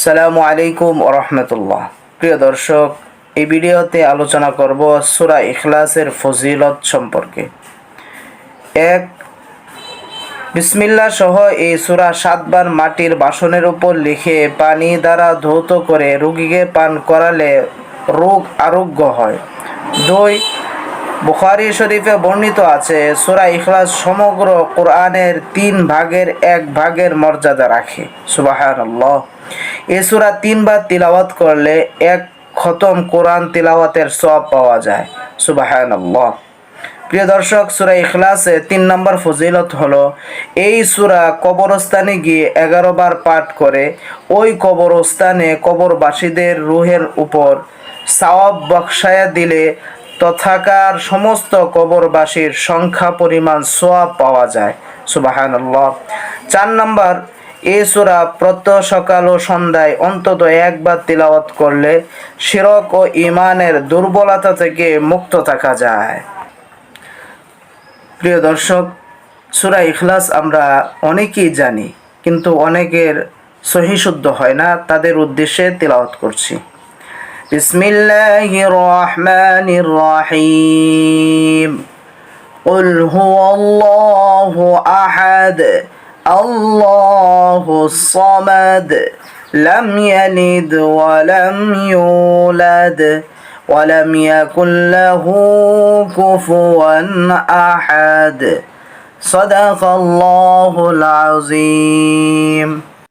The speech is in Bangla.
আসসালামু আলাইকুম রহমতুল্লাহ। প্রিয় দর্শক, এই ভিডিওতে আলোচনা করব সুরা ইখলাসের ফজিলত সম্পর্কে। এক বিসমিল্লা সহ এই সুরা সাতবার মাটির বাসনের উপর লিখে পানি দ্বারা ধৌত করে রোগীকে পান করালে রোগ আরোগ্য হয়। দুই, বুখারি শরীফে বর্ণিত আছে, সুরা ইখলাস সমগ্র কোরআনের তিন ভাগের এক ভাগের মর্যাদা রাখে। সুবাহান এ সুরা তিনবার তিলাওয়াত করলে এক খতম কোরআন তিলাওয়াতের সব পাওয়া যায়। সুবাহান প্রিয় দর্শক, সুরা ইখলাসে তিন নম্বর ফজিলত হলো, এই সুরা কবরস্থানে গিয়ে এগারো বার পাঠ করে, ওই কবরস্থানে কবরবাসীদের রুহের উপর সাওয়াব বক্সায়া দিলে তথাকার সমস্ত কবরবাসীর সংখ্যা, পরিমাণ সোয়াব পাওয়া যায়। সুবাহান চার নম্বর এ সুরা প্রত্যহ সকাল ও সন্ধ্যায় অন্তত একবার তিলাওয়াত করলে শিরক ও ইমানের দুর্বলতা থেকে মুক্ত থাকা যায় প্রিয় দর্শক সুরা ইখলাস আমরা অনেকেই জানি কিন্তু অনেকের সহিশুদ্ধ হয় না তাদের উদ্দেশ্যে তিলাওয়াত করছি বিসমিল্লাহির রহমানির রহিম قل هو الله أحد الله الصمد لم يلد ولم يولد ولم يكن له كفوا أحد. صدق الله العظيم.